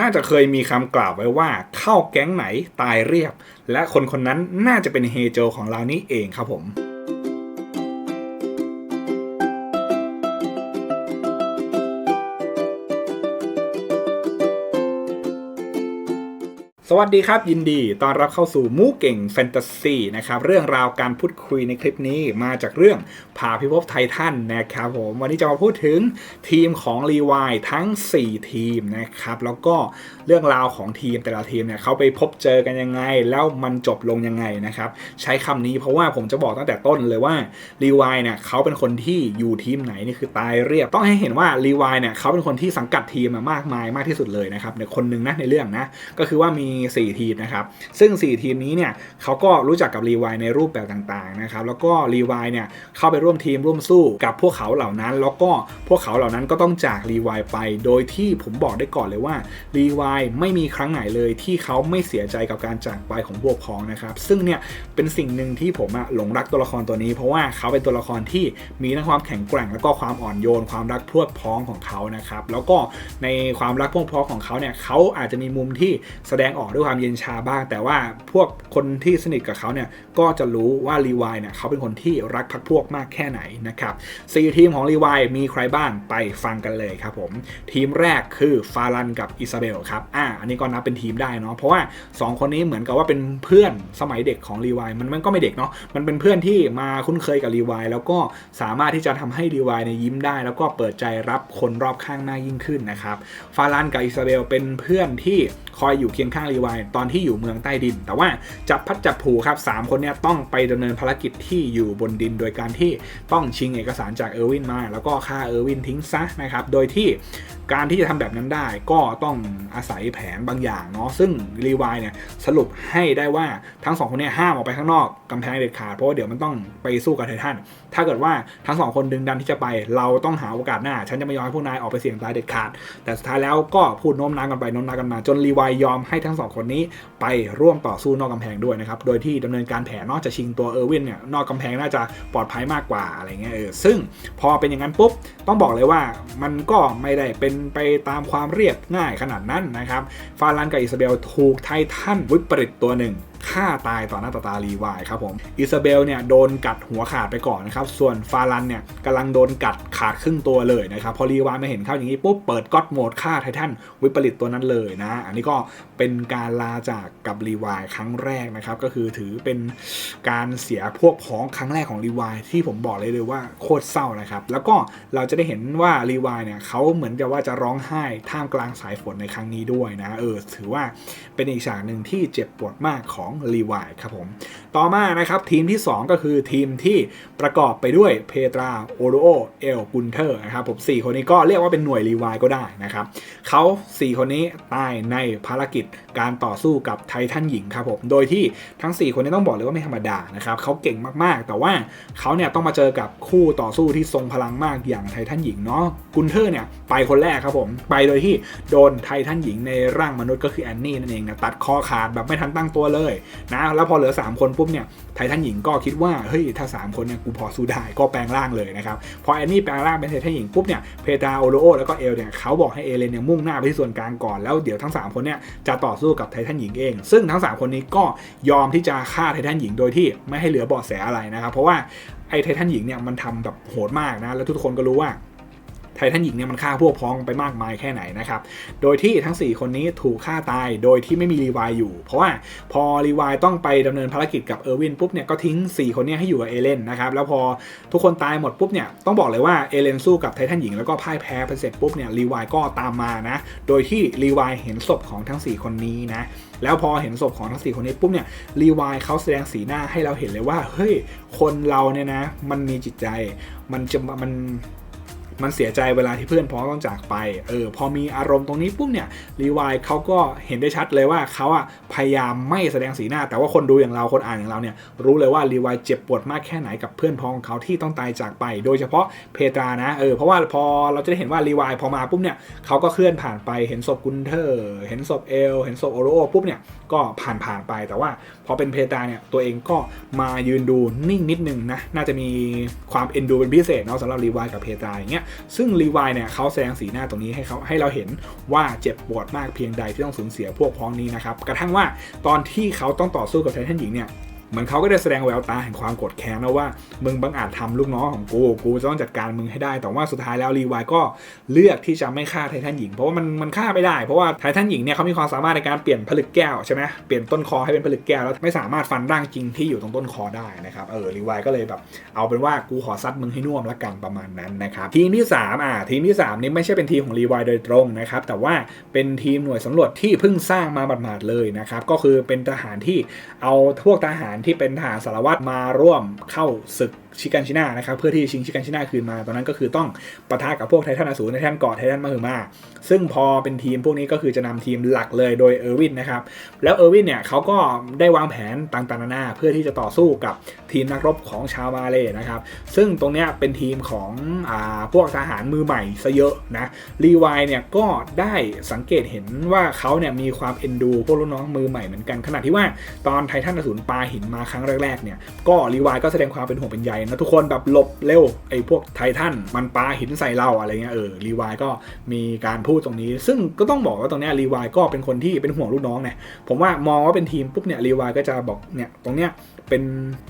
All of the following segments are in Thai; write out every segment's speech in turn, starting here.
น่าจะเคยมีคำกล่าวไว้ว่า เข้าแก๊งไหนตายเรียบ และคนคนนั้นน่าจะเป็นเฮโจของเรานี้เองครับผม สวัสดีครับ ยินดีต้อนรับเข้าสู่มูเก่งแฟนตาซีนะครับเรื่องราวการพูดคุยในคลิปนี้มาจากเรื่องพาพิภพไททันนะครับผมวันนี้จะมาพูดถึงทีมของรีวายทั้ง 4 ทีมนะครับแล้วก็เรื่องราวของทีมแต่ละทีมเนี่ยเขาไปพบเจอกันยังไง แล้วมันจบลงยังไงนะครับใช้คำนี้เพราะว่าผมจะบอกตั้งแต่ต้นเลยว่ารีวายเนี่ยเขาเป็นคนที่อยู่ทีมไหนนี่คือตายเรียบต้องให้เห็นว่ารีวายเนี่ยเขาเป็นคนที่สังกัดทีมมากมายมากที่สุดเลยนะครับในคนหนึ่งนะในเรื่องนะก็คือว่ามี4 ทีมนะครับ ซึ่ง 4 ทีมนี้เนี่ยเขาก็รู้จักกับรีวายในรูปแบบต่างๆนะครับ แล้วก็รีวายเนี่ยเข้าไปร่วมทีมร่วมสู้กับพวกเขาเหล่านั้น แล้วก็พวกเขาเหล่านั้นก็ต้องจากรีวายไป โดยที่ผมบอกได้ก่อนเลยว่ารีวายไม่มีครั้งไหนเลยที่เขาไม่เสียใจกับการจากไปของพวกพ้องนะครับ ซึ่งเนี่ยเป็นสิ่งหนึ่งที่ผมอะหลงรักตัวละครตัวนี้ เพราะว่าเขาเป็นตัวละครที่มีทั้งความแข็งแกร่งแล้วก็ความอ่อนโยน ความรักพวกพ้องของเขานะครับ แล้วก็ในความรักพวกพ้องของเขาเนี่ยเขาอาจจะมีมุมที่แสดงออกด้วยความเย็นชาบ้าง แต่ว่าพวกคนที่สนิทกับเขาเนี่ยก็จะรู้ว่ารีวายเนี่ยเขาเป็นคนที่รักพักพวกมากแค่ไหนนะครับสี่ทีมของรีวายมีใครบ้างไปฟังกันเลยครับผม ทีมแรกคือฟารันกับอิซาเบลครับอ่าอันนี้ก็นับเป็นทีมได้เนาะเพราะว่า 2 คนนี้เหมือนกับว่าเป็นเพื่อนสมัยเด็กของรีวายมันมันก็ไม่เด็กเนาะมันเป็นเพื่อนที่มาคุ้นเคยกับรีวายแล้วก็สามารถที่จะทำให้รีวายในยยิ้มได้ แล้วก็เปิดใจรับคนรอบข้างมากยิ่งขึ้นนะครับฟารันกับอิซาเบลเป็นเพื่อนที่ คอยอยู่เคียงข้างรีวายตอนที่อยู่เมืองใต้ดิน แต่ว่าจับพัดจับผูครับสามคนเนี้ต้องไปดำเนินภารกิจที่อยู่บนดิน โดยการที่ต้องชิงเอกสารจากเออร์วินมา แล้วก็ฆ่าเออร์วินทิ้งซะนะครับโดยที่การที่จะทำแบบนั้นได้ก็ต้องอาศัยแผนบางอย่างเนาะซึ่งรีวายเนี่ยสรุปให้ได้ว่าทั้งสองคนเนี้ห้ามออกไปข้างนอกกำแพงเด็ดขาดเพราะว่าเดี๋ยวมันต้องไปสู้กับไททันถ้าเกิดว่าทั้งสองคนดึงดันที่จะไป เราต้องหาโอกาสหน้า ฉันจะไม่ยอมให้พวกนายออกไปเสี่ยงตายเด็ดขาด แต่สุดท้ายแล้วก็พูดโน้มน้าวกันไปโน้มน้าวกันมาจนรีวายยอมให้ทั้งสองคนนี้ไปร่วมต่อสู้นอกกำแพงด้วยนะครับ โดยที่ดำเนินการแผนนอกจากชิงตัวเออร์วินเนี่ยนอกกำแพงน่าจะปลอดภัยมากกว่าอะไรเงี้ยเออซึ่งพอเป็นอย่างนั้นปุ๊บต้องบอกเลยว่ามันก็ไม่ได้เป็นไปตามความเรียบง่ายขนาดนั้นนะครับฟารันกับอิซาเบลถูกไททันวิปริตตัวหนึ่ง ฆ่าตายต่อหน้าต่อตารีวายครับผมอิซาเบลเนี่ยโดนกัดหัวขาดไปก่อนนะครับส่วนฟารันเนี่ยกำลังโดนกัดขาดครึ่งตัวเลยนะครับพอรีวายมาเห็นเข้าอย่างนี้ปุ๊บเปิดก็อดโหมดฆ่าไททันวิปริตตัวนั้นเลยนะ อันนี้ก็เป็นการลาจากกับรีวายครั้งแรกนะครับก็คือถือเป็นการเสียพวกพ้องครั้งแรกของรีวายที่ผมบอกเลยเลยว่าโคตรเศร้านะครับแล้วก็เราจะได้เห็นว่ารีวายเนี่ยเขาเหมือนกับว่าจะร้องไห้ท่ามกลางสายฝนในครั้งนี้ด้วยนะเออถือว่าเป็นอีกฉากหนึ่งที่เจ็บปวดมากของรีวายครับผม ต่อมานะครับทีมที่ 2 ก็คือทีมที่ประกอบไปด้วยเพตราโอโรโอเอลกุนเทอร์นะครับผม4คนนี้ก็เรียกว่าเป็นหน่วยรีวายก็ได้นะครับเขา 4 คนนี้ตายในภารกิจการต่อสู้กับไททันหญิงครับผมโดยที่ทั้ง 4 คนนี้ต้องบอกเลยว่าไม่ธรรมดานะครับเขาเก่งมากๆ แต่ว่าเขาเนี่ยต้องมาเจอกับคู่ต่อสู้ที่ทรงพลังมากอย่างไททันหญิงเนาะกุนเทอร์เนี่ยไปคนแรกครับผมไปโดยที่โดนไททันหญิงในร่างมนุษย์ก็คือแอนนี่นั่นเองนะตัดคอขาดแบบไม่ทันตั้งตัวเลยนะแล้วพอเหลือ 3 คนปุ๊บเนี่ยไททันหญิงก็คิดว่าเฮ้ยถ้า 3 คนเนี่ยกูพอสู้ได้ก็แปลงร่างเลยนะครับพอแอนนี่แปลงร่างเป็นไททันหญิงปุ๊บเนี่ยเพตาโอโลโอแล้วก็เอลเนี่ยเขาบอกให้เอเลนเนี่ยมุ่งหน้าไปที่ส่วนกลางก่อนแล้วเดี๋ยวทั้ง 3 คนเนี่ยจะต่อสู้กับไททันหญิงเอง ซึ่งทั้ง 3 คนนี้ก็ยอมที่จะฆ่าไททันหญิงโดยที่ไม่ให้เหลือเบาะแสอะไรนะครับเพราะว่าไอ้ไททันหญิงเนี่ยมันทำแบบโหดมากนะแล้วทุกคนก็รู้ว่า ไททันหญิงเนี่ยมันฆ่าพวกพ้องไปมากมายแค่ไหนนะครับ โดยที่ทั้ง 4 คนนี้ถูกฆ่าตายโดยที่ไม่มีรีวายอยู่ เพราะว่าพอรีวายต้องไปดำเนินภารกิจกับเออร์วินปุ๊บเนี่ยก็ทิ้ง 4 คนนี้ให้อยู่กับเอเลนนะครับ แล้วพอทุกคนตายหมดปุ๊บเนี่ยต้องบอกเลยว่าเอเลนสู้กับไททันหญิงแล้วก็พ่ายแพ้ไปเสร็จปุ๊บเนี่ยรีวายก็ตามมานะ โดยที่รีวายเห็นศพของทั้ง 4 คนนี้นะแล้วพอเห็นศพของทั้ง4คนนี้ปุ๊บเนี่ยรีวายเขาแสดงสีหน้าให้เราเห็นเลยว่า เฮ้ย คนเราเนี่ยนะ มันมีจิตใจ มันจะมัน มันเสียใจเวลาที่เพื่อนพ้องต้องจากไปเออพอมีอารมณ์ตรงนี้ปุ๊บเนี่ยรีวายเขาก็เห็นได้ชัดเลยว่าเขาอะพยายามไม่แสดงสีหน้า แต่ว่าคนดูอย่างเราคนอ่านอย่างเราเนี่ยรู้เลยว่ารีวายเจ็บปวดมากแค่ไหนกับเพื่อนพ้องของเขาที่ต้องตายจากไป โดยเฉพาะเพตรานะเออเพราะว่าพอเราจะได้เห็นว่ารีวายพอมาปุ๊บเนี่ยเขาก็เคลื่อนผ่านไปเห็นศพกุนเทอร์ เห็นศพเอล เห็นศพโอโรโอปุ๊บเนี่ยก็ผ่านผ่านไปแต่ว่า พอเป็นเพตาเนี่ยตัวเองก็มายืนดูนิ่งนิดนึงนะน่าจะมีความเอ็นดูเป็นพิเศษเนาะสำหรับรีวายกับเพตาอย่างเงี้ยซึ่งรีวายเนี่ยเขาแสดงสีหน้าตรงนี้ให้เขาให้เราเห็นว่าเจ็บปวดมากเพียงใดที่ต้องสูญเสียพวกพ้องนี้นะครับกระทั่งว่าตอนที่เขาต้องต่อสู้กับไททันหญิงเนี่ย เหมือนเขาก็ได้แสดงแววตาแห่งความโกรธแค้นนะว่า มึงบังอาจทำลูกน้องของกูกูจะต้องจัดการมึงให้ได้ แต่ว่าสุดท้ายแล้วรีวายก็เลือกที่จะไม่ฆ่าไททันหญิง เพราะว่ามันมันฆ่าไม่ได้ เพราะว่าไททันหญิงเนี่ยเขามีความสามารถในการเปลี่ยนผลึกแก้วใช่ไหมเปลี่ยนต้นคอให้เป็นผลึกแก้วแล้วไม่สามารถฟันร่างจริงที่อยู่ตรงต้นคอได้นะครับเออรีวายก็เลยแบบเอาเป็นว่ากูขอซัดมึงให้น่วมละกันประมาณนั้นนะครับทีมที่3อ่าทีมที่3นี่ไม่ใช่เป็นทีมของรีวายโดยตรงนะครับแต่ว่าเป็นทีมหน่วยสำรวจที่เพิ่งสร้างมาหมาดเลยนะครับก็คือเป็นทหารที่เอาพวกทหารที่เป็นทหารสารวัตรมาร่วมเข้าศึก ชิกันชินานะครับเพื่อที่ชิงชิกันชินาคืนมา ตอนนั้นก็คือต้องปะทะกับพวกไททันอสูรไททันเกาะไททันมาหือมาซึ่งพอเป็นทีมพวกนี้ก็คือจะนำทีมหลักเลยโดยเออร์วินนะครับแล้วเออร์วินเนี่ยเขาก็ได้วางแผนต่างๆนานาเพื่อที่จะต่อสู้กับทีมนักรบของชาวมาเลยนะครับซึ่งตรงเนี้ยเป็นทีมของอ่าพวกทหารมือใหม่ซะเยอะนะรีวายเนี่ยก็ได้สังเกตเห็นว่าเขาเนี่ยมีความเอ็นดูพวกลูกน้องมือใหม่เหมือนกันขณะที่ว่าตอนไททันอสูรปาหินมาครั้งแรกๆเนี่ยก็รีวายก็แสดงความเป็นห่วงเป็นใยนะทุกคนแบบหลบเร็วไอ้พวกไททันมันปาหินใส่เราอะไรเงี้ยเออรีวายก็มีการพูดตรงนี้ ซึ่งก็ต้องบอกว่าตรงเนี้ยรีวายก็เป็นคนที่เป็นห่วงลูกน้องเนี่ยผมว่ามองว่าเป็นทีมปุ๊บเนี่ยรีวายก็จะบอกเนี่ยตรงเนี้ย เป็น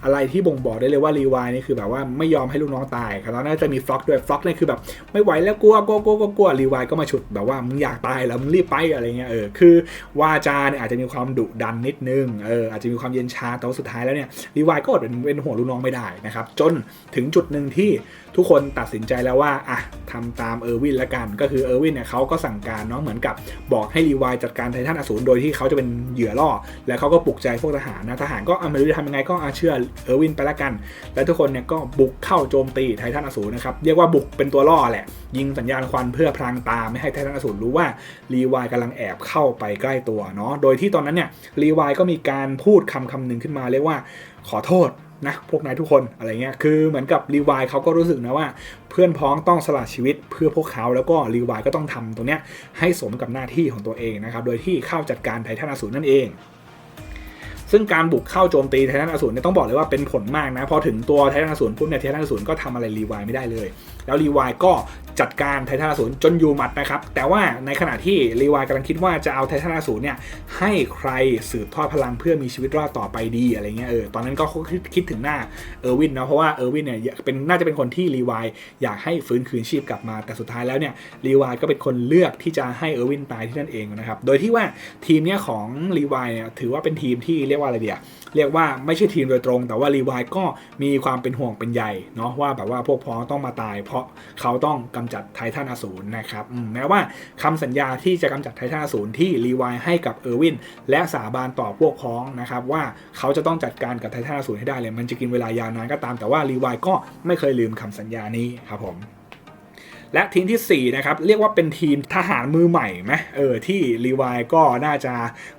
อะไรที่บ่งบอกได้เลยว่ารีวายนี่คือแบบว่าไม่ยอมให้ลูกน้องตายครับแล้วน่าจะมีฟล็อกด้วยฟล็อกนี่คือแบบไม่ไหวแล้วกลัวกลัวกลัวกลัวรีวายก็มาฉุดแบบว่ามึงอยากตายแล้วมึงรีบไปอะไรเงี้ยเออคือวาจาเนี่ยอาจจะมีความดุดันนิดนึงเอออาจจะมีความเย็นชาแต่ว่าสุดท้ายแล้วเนี่ยรีวายก็อดเป็นเป็นห่วงลูกน้องไม่ได้นะครับจนถึงจุดหนึ่งที่ทุกคนตัดสินใจแล้วว่าอะทำตามเออร์วินละกันก็คือเออร์วินเนี่ยเขาก็สั่งการเนาะเหมือนกับบอกให้รีวายจัดการไททันอสูรโดยที่เขาจะเป็นเหยื่อล่อแล้วเขาก็ปลุกใจพวกทหารนะทหารก็ไม่รู้จะทำยังไงก็อาเชื่อเออร์วินไปละกัน แล้วทุกคนเนี่ยก็บุกเข้าโจมตีไททันอสูรนะครับ เรียกว่าบุกเป็นตัวล่อแหละ ยิงสัญญาณควันเพื่อพรางตาไม่ให้ไททันอสูรรู้ว่ารีวายกำลังแอบเข้าไปใกล้ตัวเนาะ โดยที่ตอนนั้นเนี่ยรีวายก็มีการพูดคำคำหนึ่งขึ้นมา เรียกว่าขอโทษนะพวกนายทุกคนอะไรเงี้ยคือเหมือนกับรีวายเขาก็รู้สึกนะว่า เพื่อนพ้องต้องสละชีวิตเพื่อพวกเขาแล้วก็รีวายก็ต้องทำตรงเนี้ยให้สมกับหน้าที่ของตัวเองนะครับโดยที่เข้าจัดการไททันอสูรนั่นเอง ซึ่งการบุกเข้าโจมตีไททันอสูรเนี่ยต้องบอกเลยว่าเป็นผลมากนะพอถึงตัวไททันอสูรปุ๊บเนี่ยไททันอสูรก็ทำอะไรรีวายไม่ได้เลย แล้วรีวายก็จัดการไททันอสูรจนอยู่หมัดนะครับ แต่ว่าในขณะที่รีวายกำลังคิดว่าจะเอาไททันอสูรเนี่ยให้ใครสืบทอดพลังเพื่อมีชีวิตรอดต่อไปดีอะไรเงี้ยเออตอนนั้นก็คิดคิดถึงหน้าเออร์วินนะเพราะว่าเออร์วินเนี่ยเป็นน่าจะเป็นคนที่รีวายอยากให้ฟื้นคืนชีพกลับมา แต่สุดท้ายแล้วเนี่ยรีวายก็เป็นคนเลือกที่จะให้เออร์วินตายที่นั่นเองนะครับโดยที่ว่าทีมเนี้ยของรีวายเนี่ยถือว่าเป็นทีมที่เรียกว่าอะไรเดีย เรียกว่าไม่ใช่ทีมโดยตรง แต่ว่ารีวายก็มีความเป็นห่วงเป็นใยเนาะว่าแบบว่าพวกพ้องต้องมาตาย เพราะเขาต้องกำจัดไททันอสูรนะครับแม้ว่าคำสัญญาที่จะกำจัดไททันอสูรที่รีวายให้กับเออร์วินและสาบานต่อพวกพ้องนะครับว่าเขาจะต้องจัดการกับไททันอสูรให้ได้เลย มันจะกินเวลายาวนานก็ตามแต่ว่ารีวายก็ไม่เคยลืมคำสัญญานี้ครับผม และทีมทีสี่ 4 นะครับ เรียกว่าเป็นทีมทหารมือใหม่ไหมเออที่รีวายก็น่าจะ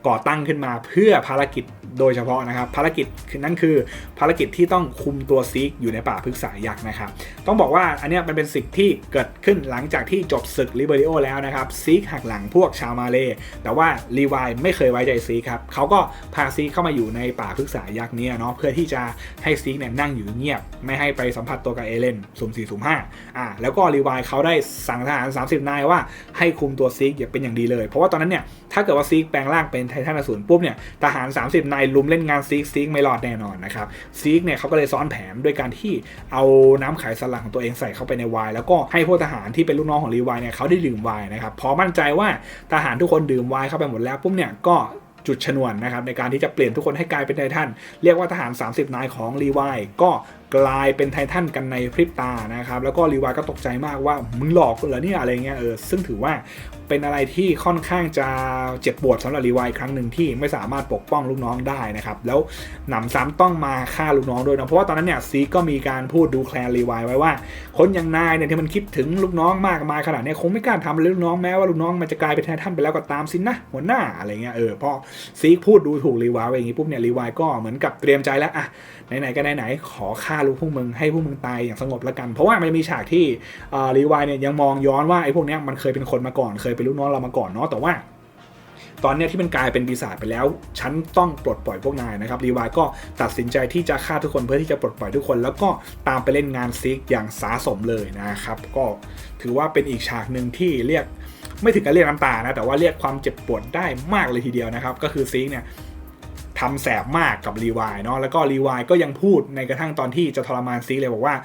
ก่อตั้งขึ้นมาเพื่อภารกิจโดยเฉพาะนะครับ ภารกิจคือนั่นคือภารกิจที่ต้องคุมตัวซิกอยู่ในป่าพฤกษายักษ์นะครับ ต้องบอกว่าอันนี้มันเป็นสิ่งที่เกิดขึ้นหลังจากที่จบศึกลิเบริโอแล้วนะครับซิกหักหลังพวกชาวมาเลแต่ว่ารีวายไม่เคยไว้ใจซีครับเขาก็พาซีเข้ามาอยู่ในป่าพฤกษายักษ์เนี่ยเนาะเพื่อที่จะให้ซีกเนี่ยนั่งอยู่เงียบ ไม่ให้ไปสัมผัสตัวกับเอเลนสุ่มสี่สุ่มห้าอ่าแล้วก็รีวายเขาได้สั่งทหาร 30 นายว่าให้คุมตัวซีกอย่าเป็นอย่างดีเลย เพราะว่าตอนนั้นเนี่ยถ้าเกิดว่าซีกแปลงร่างเป็นไททันอสูรปุ๊บเนี่ยทหาร 30 นายลุมเล่นงานซีกซีกไม่รอดแน่นอนนะครับซีกเนี่ยเขาก็เลยซ้อนแผนด้วยการที่เอาน้ำไขสลังของตัวเองใส่เข้าไปในไวน์แล้วก็ให้พวกทหารที่เป็นลูกน้องของรีไวน์เนี่ยเขาได้ดื่มไวน์นะครับพอมั่นใจว่าทหารทุกคนดื่มไวน์เข้าไปหมดแล้วปุ๊บเนี่ยก็จุดชนวนนะครับในการที่จะเปลี่ยนทุกคนให้กลายเป็นไททันเรียกว่าทหาร 30 นายของรีไวน์ก็กลายเป็นไททันกันในพริบตานะครับแล้วก็รีไวน์ก็ตกใจมากว่ามึงหลอกกูเหรอเนี่ยอะไรเงี้ยเออซึ่งถือว่าเป็นอะไรที่ค่อนข้างจะเจ็บปวดสำหรับรีไวน์ครั้งหนึ่งที่ไม่สามารถปกป้องลูกน้องได้นะครับแล้วหนำซ้ำต้องมาฆ่าลูกน้องด้วยนะเพราะว่าตอนนั้นเนี่ยซีก็มีการพูดดูแคลนรีไวน์ไว้ว่า คนอย่างนายเนี่ยที่มันคิดถึงลูกน้องมากมายขนาดนี้คงไม่กล้าทำอะไรลูกน้องแม้ว่าลูกน้องมันจะกลายเป็นไททันไปแล้วก็ตามสินนะหัวหน้าอะไรเงี้ยเออพอซีพูดดูถูกรีไวน์ไว้อย่างงี้ปุ๊บเนี่ยรีวน์ก็เหมือนกับเตรียมใจแล้วอะไหนๆก็ไหนๆขอฆ่าลูกพวกมึงให้พวกมึงตายอย่างสงบละกัน เพราะว่ามันมีฉากที่รีวน์เนี่ยยังมองย้อนว่าไอ้พวกเนี้ยมันเคยเป็นคนมาก่อน เคยเป็นลูกน้องเรามาก่อนเนาะแต่ว่าตอนเนี้ยที่มันกลายเป็นปีศาจไปแล้ว ฉันต้องปลดปล่อยพวกนายนะครับรีวายก็ตัดสินใจที่จะฆ่าทุกคนเพื่อที่จะปลดปล่อยทุกคน แล้วก็ตามไปเล่นงานซิกอย่างสาสมเลยนะครับก็ถือว่าเป็นอีกฉากหนึ่งที่เรียกไม่ถึงกับเรียกน้ำตานะแต่ว่าเรียกความเจ็บปวดได้มากเลยทีเดียวนะครับก็คือซิกเนี่ย ทำแสบมากกับรีวายเนาะแล้วก็รีวายก็ยังพูดในกระทั่งตอนที่จะทรมานซีเลยบอกว่า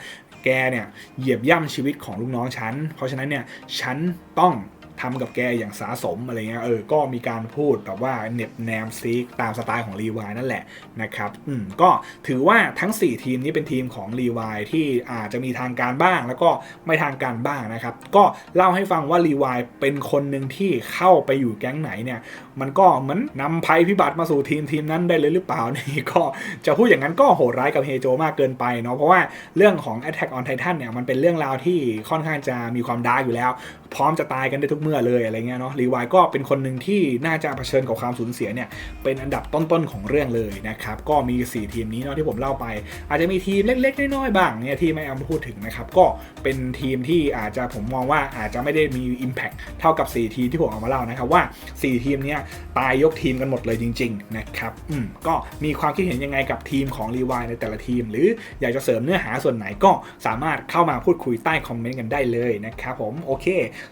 แกเนี่ยเหยียบย่ำชีวิตของลูกน้องฉัน เพราะฉะนั้นเนี่ยฉันต้อง ทำกับแกอย่างสาสมอะไรเงี้ยเออก็มีการพูดแบบว่าเน็บแนมซีกตามสไตล์ของรีวายนั่นแหละนะครับอืมก็ถือว่าทั้ง 4 ทีมนี้เป็นทีมของรีวายที่อาจจะมีทางการบ้างแล้วก็ไม่ทางการบ้างนะครับ ก็เล่าให้ฟังว่ารีวายเป็นคนหนึ่งที่เข้าไปอยู่แก๊งไหนเนี่ย มันก็เหมือนนำภัยพิบัติมาสู่ทีมทีมนั้นได้เลยหรือเปล่านี่ก็จะพูดอย่างนั้นก็โหดร้ายกับเฮโจมากเกินไปเนาะเพราะว่าเรื่องของ Attack on Titan เนี่ยมันเป็นเรื่องราวที่ค่อนข้างจะมีความดาร์กอยู่แล้ว พร้อมจะตายกันได้ทุกเมื่อเลยอะไรเงี้ยเนาะรีวายก็เป็นคนหนึ่งที่น่าจะเผชิญกับความสูญเสียเนี่ยเป็นอันดับต้นๆของเรื่องเลยนะครับก็มี 4 ทีมนี้เนาะที่ผมเล่าไป อาจจะมีทีมเล็กๆน้อยๆบ้างเนี่ยที่ไม่เอามาพูดถึงนะครับก็เป็นทีมที่อาจจะผมมองว่าอาจจะไม่ได้มี Impact เท่ากับ 4 ทีมที่ผมเอามาเล่านะครับว่า 4 ทีมเนี้ยตายยกทีมกันหมดเลยจริง ๆ นะครับอืมก็มีความคิดเห็นยังไงกับทีมของรีวายในแต่ละทีม หรืออยากจะเสริมเนื้อหาส่วนไหนก็สามารถเข้ามาพูดคุยใต้คอมเมนต์กันได้เลยนะครับผมโอเค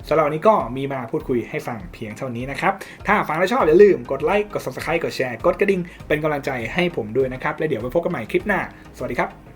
สำหรับวันนี้ก็มีมาพูดคุยให้ฟังเพียงเท่านี้นะครับ ถ้าฟังแล้วชอบอย่าลืมกดไลค์ กด subscribe กดแชร์ กดกระดิ่ง เป็นกำลังใจให้ผมด้วยนะครับ และเดี๋ยวไปพบกันใหม่คลิปหน้า สวัสดีครับ